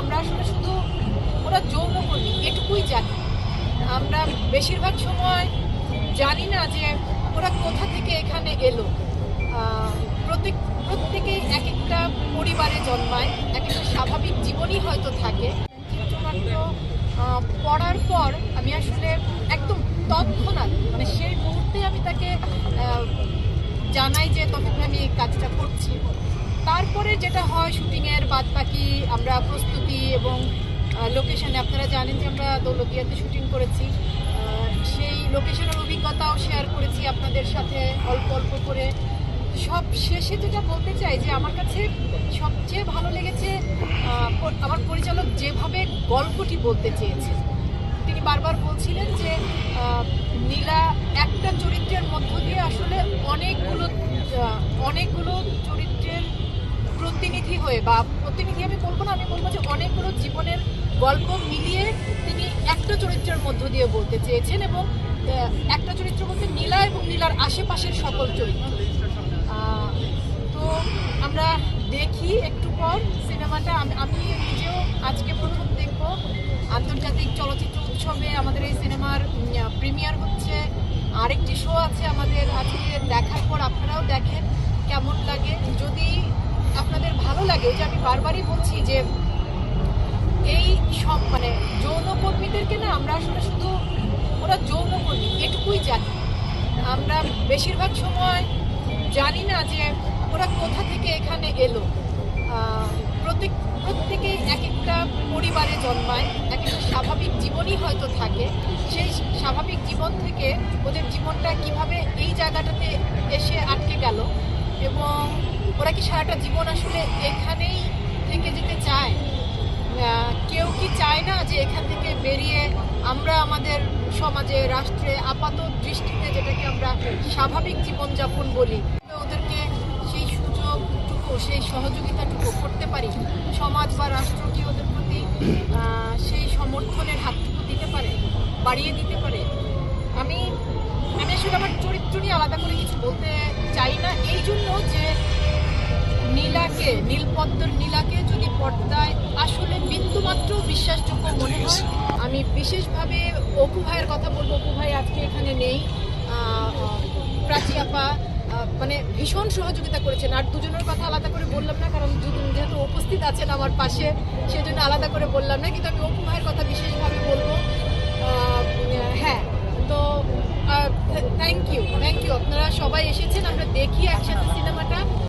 আমরা আসলে শুধু ওরা যৌনকর্মী এটুকুই জানি। আমরা বেশিরভাগ সময় জানি না যে ওরা কোথা থেকে এখানে এলো। প্রত্যেক, প্রত্যেকেই এক একটা পরিবারে জন্মায় এক একটা স্বাভাবিক জীবনই হয়তো থাকে। কিন্তু পড়ার পর আমি আসলে একদম তৎক্ষণাৎ মানে সেই মুহূর্তে আমি তাকে আহ, জানাই যে তখন আমি এই কাজটা করছি তারপরে যেটা হয় শুটিংয়ের বাদ বাকি আমরা প্রস্তুতি এবং লোকেশনে আপনারা জানেন যে আমরা দৌলতিয়াতে শুটিং করেছি। সেই লোকেশনের অভিজ্ঞতাও শেয়ার করেছি আপনাদের সাথে অল্প অল্প করে। সব শেষে যেটা বলতে চাই যে আমার কাছে সবচেয়ে ভালো লেগেছে আমার পরিচালক যেভাবে গল্পটি বলতে চেয়েছে। তিনি বারবার বলছিলেন যে নীলা একটা চরিত্রের মধ্য দিয়ে আসলে অনেকগুলো আহ, অনেকগুলো চরিত্রের প্রতিনিধি হয়ে বা প্রতিনিধি আমি বলব না, আমি বলব যে অনেকগুলো জীবনের গল্প মিলিয়ে তিনি একটা চরিত্রের মধ্য দিয়ে বলতে চেয়েছেন এবং একটা চরিত্র বলতে নীলা এবং নীলার আশেপাশের সকল চরিত্র। তো আমরা দেখি একটু পর সিনেমাটা। আমি নিজেও আজকে প্রথম দেখব। আন্তর্জাতিক চলচ্চিত্র উৎসবে আমাদের এই সিনেমার প্রিমিয়ার হচ্ছে। আরেকটি শো আছে আমাদের আজকে দেখার পর। আপনারাও দেখেন কেমন লাগে। যদি লাগে যে আমি বারবারই বলছি যে এই সব মানে যৌনকর্মীদেরকে না আমরা আসলে শুধু ওরা যৌনকর্মী, এটুকুই জানি। আমরা বেশিরভাগ সময় জানি না যে ওরা কোথা থেকে এখানে এলো। প্রত্যেক, প্রত্যেকেই এক একটা পরিবারে জন্মায় এক একটা স্বাভাবিক জীবনই হয়তো থাকে। সেই স্বাভাবিক জীবন থেকে ওদের জীবনটা কীভাবে এই জায়গাটাতে এসে আটকে গেল এবং ওরা কি সারাটা জীবন আসলে এখানেই থেকে যেতে চায়? কেউ কি চায় না যে এখান থেকে বেরিয়ে আমরা আমাদের সমাজে, রাষ্ট্রে আপাত দৃষ্টিতে যেটাকে আমরা স্বাভাবিক জীবনযাপন বলি, ওদেরকে সেই সুযোগটুকু, সেই সহযোগিতাটুকু করতে পারি? সমাজ বা রাষ্ট্র কি ওদের প্রতি সেই সমর্থনের হাতটুকু দিতে পারে, বাড়িয়ে দিতে পারে? আমি আমি আসলে আমার চরিত্র নিয়ে আলাদা করে কিছু বলতে নীলাকে নীলপদ্মর নীলাকে যদি পর্দায় আসলে বিন্দুমাত্র বিশ্বাসযোগ্য মনে হয় আমি বিশেষভাবে অপু ভাইয়ের কথা বলব। অপু ভাই আজকে এখানে নেই। প্রাচী আপা মানে ভীষণ সহযোগিতা করেছেন। আর দুজনের কথা আলাদা করে বললাম না কারণ দুজন যেহেতু উপস্থিত আছেন আমার পাশে সেজন্য আলাদা করে বললাম না। কিন্তু আমি অপু ভাইয়ের কথা বিশেষভাবে বলব। হ্যাঁ